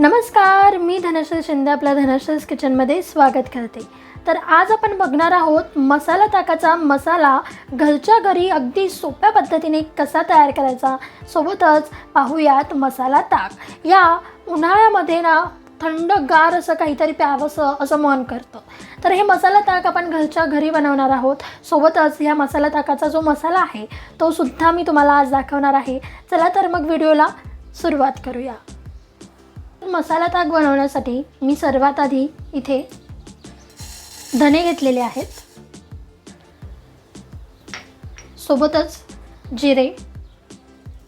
नमस्कार मी धनश्री शिंदे आपल्या धनश्रीज किचनमध्ये स्वागत करते. तर आज आपण बघणार आहोत मसाला ताकाचा मसाला घरच्या घरी अगदी सोप्या पद्धतीने कसा तयार करायचा? सोबतच पाहूयात मसाला ताक. या उन्हाळ्यामध्ये ना थंडगार असं काहीतरी प्यावंसं असं मन करतं. तर हे मसाला ताक आपण घरच्या घरी बनवणार आहोत. सोबतच ह्या मसाला ताकाचा जो मसाला आहे तो सुद्धा मी तुम्हाला आज दाखवणार आहे. चला तर मग व्हिडिओला सुरुवात करूया. मसाला ताक बनवण्यासाठी मी सर्वात आधी इथे धने घेतलेले आहेत. सोबतच जिरे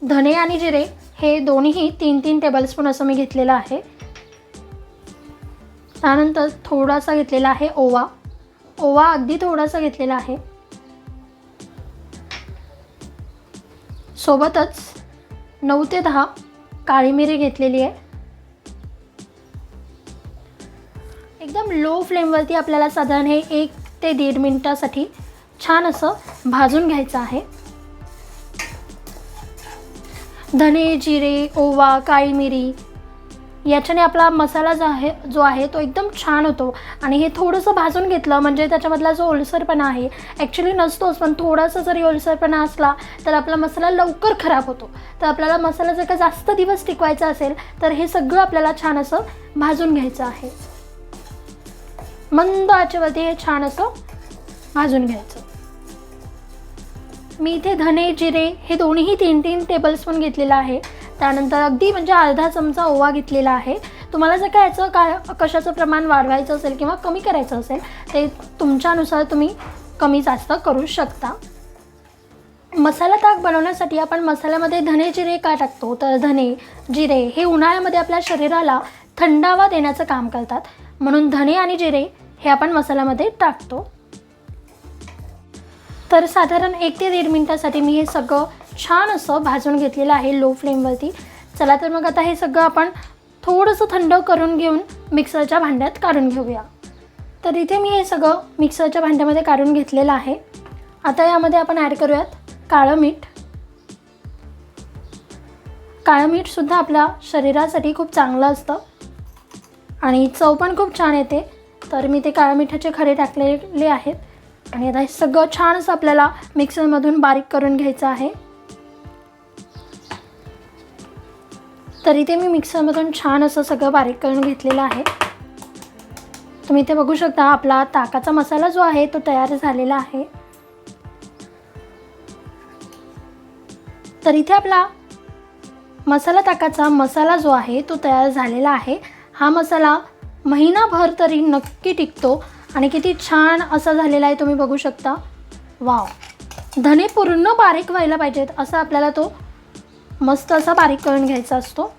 धने आणि जिरे हे दोन्हीही तीन तीन टेबलस्पून असं मी घेतलेलं आहे. त्यानंतर थोडासा घेतलेला आहे ओवा. ओवा अगदी थोडासा घेतलेला आहे. सोबतच नऊ ते दहा काळी मिरी घेतलेली आहे. एकदम लो फ्लेमवरती आपल्याला साधारण हे एक ते दीड मिनटासाठी छान असं भाजून घ्यायचं आहे. धने जिरे ओवा काळी मिरी याच्याने आपला मसाला जो आहे जो आहे तो एकदम छान होतो. आणि हे थोडंसं भाजून घेतलं म्हणजे त्याच्यामधला जो ओलसरपणा आहे ॲक्च्युली नसतोच पण थोडासा जरी ओलसरपणा असला तर आपला मसाला लवकर खराब होतो. तर आपल्याला मसाला जर का जास्त दिवस टिकवायचा असेल तर हे सगळं आपल्याला छान असं भाजून घ्यायचं आहे. मंद आचेवरती हे छान असं भाजून घ्यायचं. मी इथे धने जिरे हे दोन्ही तीन तीन टेबलस्पून घेतलेलं आहे. त्यानंतर अगदी म्हणजे अर्धा चमचा ओवा घेतलेला आहे. तुम्हाला जर काय याचं काय कशाचं प्रमाण वाढवायचं असेल किंवा कमी करायचं असेल ते तुमच्यानुसार तुम्ही कमी जास्त करू शकता. मसाला ताक बनवण्यासाठी आपण मसाल्यामध्ये धने जिरे का टाकतो? तर धने जिरे हे उन्हाळ्यामध्ये आपल्या शरीराला थंडावा देण्याचं काम करतात. म्हणून धने आणि जिरे हे आपण मसाल्यामध्ये टाकतो. तर साधारण एक ते दीड मिनटासाठी मी हे सगळं छान असं भाजून घेतलेलं आहे लो फ्लेमवरती चला तर मग आता हे सगळं आपण थोडंसं थंड करून घेऊन मिक्सरच्या भांड्यात काढून घेऊया. तर इथे मी हे सगळं मिक्सरच्या भांड्यामध्ये काढून घेतलेलं आहे. आता यामध्ये आपण ॲड करूयात काळं मीठ. काळं मीठसुद्धा आपल्या शरीरासाठी खूप चांगलं असतं. आणि चव पण खूप छान येते. तर मी ते काळ्या मिठाचे खडे टाकलेले आहेत. आणि आता हे सगळं छान असं आपल्याला मिक्सरमधून बारीक करून घ्यायचं आहे. तर इथे मी मिक्सरमधून छान असं सगळं बारीक करून घेतलेलं आहे. तुम्ही इथे बघू शकता आपला ताकाचा मसाला जो आहे तो तयार झालेला आहे. तर इथे आपला मसाला ताकाचा मसाला जो आहे तो तयार झालेला आहे. हा मसाला महिनाभर तरी नक्की टिकतो. आणि किती छान असा झालेला आहे तुम्ही बघू शकता. वाव. धने पूर्ण बारीक व्हायला पाहिजेत असा आपल्याला तो मस्त असा बारीक करून घ्यायचा असतो.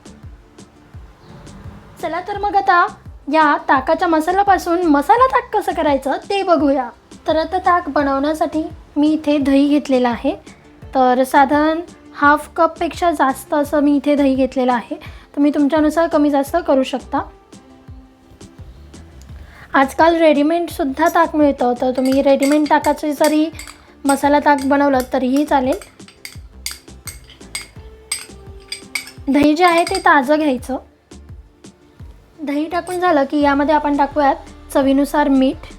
चला तर मग आता या ताकाच्या मसाल्यापासून मसाला ताक कसं करायचं ते बघूया. तर आता ताक बनवण्यासाठी मी इथे दही घेतलेलं आहे. तर साधारण हाफ कपपेक्षा जास्त असं मी इथे दही घेतलेलं आहे. तुम्ही तुमच्यानुसार कमी जास्त करू शकता. आजकाल रेडीमेडसुद्धा ताक मिळतं तर तुम्ही रेडीमेड ताकाचे जरी मसाला ताक बनवलं तरीही चालेल. दही जे आहे ते ताजं घ्यायचं. दही टाकून झालं की यामध्ये आपण टाकूयात चवीनुसार मीठ.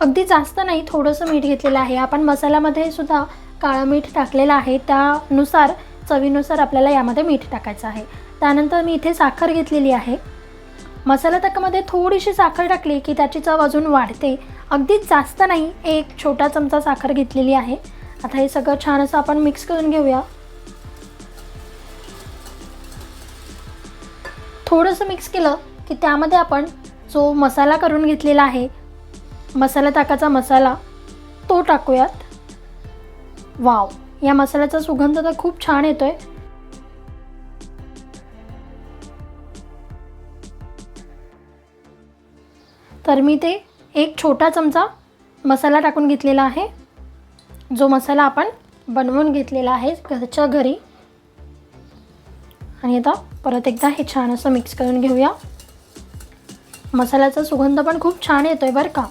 अगदी जास्त नाही थोडंसं मीठ घेतलेलं आहे. आपण मसाल्यामध्ये सुद्धा काळं मीठ टाकलेलं आहे. त्यानुसार चवीनुसार आपल्याला यामध्ये मीठ टाकायचं आहे. त्यानंतर मी इथे साखर घेतलेली आहे. मसाला ताकामध्ये थोडीशी साखर टाकली की त्याची चव अजून वाढते. अगदीच जास्त नाही एक छोटा चमचा साखर घेतलेली आहे. आता हे सगळं छान असं आपण मिक्स करून घेऊया. थोडंसं मिक्स केलं की त्यामध्ये आपण जो मसाला करून घेतलेला आहे मसाला ताकाचा मसाला तो टाकूयात. वाव! या मसाल्याचा सुगंध तर खूप छान येतो आहे तर मी ते एक छोटा चमचा मसाला टाकून घेतलेला आहे. जो मसाला आपण बनवून घेतलेला आहे घरच्या घरी. आणि आता परत एकदा हे छान असं मिक्स करून घेऊया. मसाल्याचा सुगंध पण खूप छान येतोय बरं का.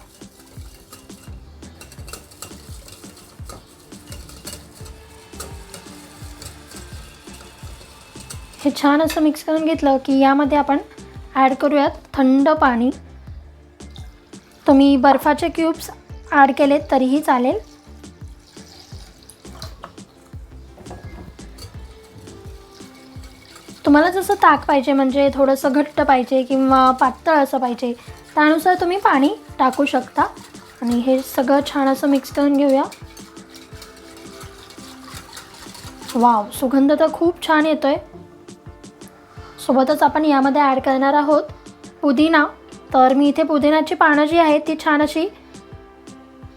हे छान असं मिक्स करून घेतलं की यामध्ये आपण ॲड करूयात थंड पाणी. तुम्ही बर्फाचे क्यूब्स ॲड केलेत तरीही चालेल. तुम्हाला जसं ताक पाहिजे म्हणजे थोडंसं घट्ट पाहिजे किंवा पातळ असं पाहिजे त्यानुसार तुम्ही पाणी टाकू शकता. आणि हे सगळं छान असं मिक्स करून घेऊया. वाव सुगंध तर खूप छान येतो आहे सोबतच आपण यामध्ये ॲड करणार आहोत पुदिना. तर मी इथे पुदिनाची पानं जी आहेत ती छान अशी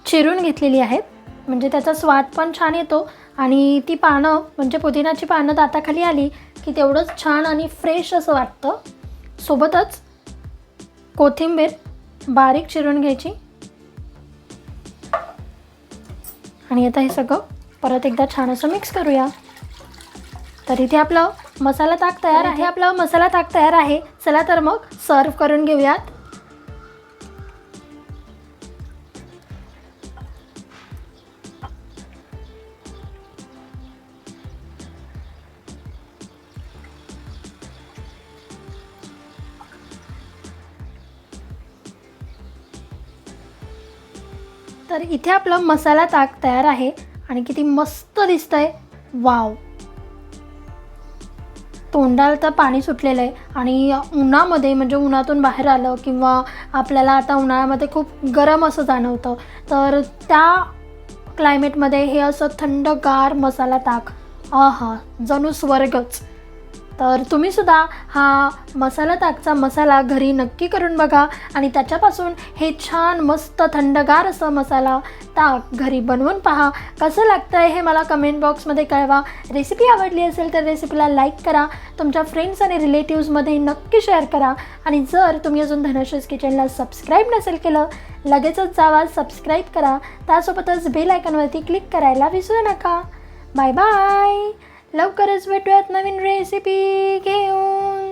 चिरून घेतलेली आहेत. म्हणजे त्याचा स्वाद पण छान येतो. आणि ती पानं म्हणजे पुदिनाची पानं दाताखाली आली की तेवढंच छान आणि फ्रेश असं वाटतं. सोबतच कोथिंबीर बारीक चिरून घ्यायची. आणि आता हे सगळं परत एकदा छान असं मिक्स करूया. तर इथे आपलं मसाला ताक तयार आहे. आपला मसाला ताक तयार आहे. चला तर मग सर्व करून घेऊयात. तर इथे आपलं मसाला ताक तयार आहे आणि किती मस्त दिसतंय. वाव. तोंडाला तर पाणी सुटलेलं आहे आणि उन्हामध्ये म्हणजे उन्हातून बाहेर आलं किंवा आपल्याला आता उन्हाळ्यामध्ये खूप गरम असं जाणवतं तर त्या क्लायमेटमध्ये हे असं थंडगार मसाला ताक. आहा जणू स्वर्गच. तर तुम्ही सुद्धा हा मसाला ताकचा मसाला घरी नक्की करून बघा आणि त्याच्यापासून हे छान मस्त थंडगार असं मसाला ताक घरी बनवून पहा. कसं लागतं आहे हे मला कमेंट बॉक्समध्ये कळवा. रेसिपी आवडली असेल तर रेसिपीला लाईक करा. तुमच्या फ्रेंड्स आणि रिलेटिव्समध्ये नक्की शेअर करा. आणि जर तुम्ही अजून धनश्रीज किचनला सबस्क्राईब नसेल केलं लगेचच जावा सबस्क्राईब करा. त्यासोबतच बेल आयकॉनवरती क्लिक करायला विसरू नका. बाय बाय लवकरच भेटूयात नवीन रेसिपी घेऊन.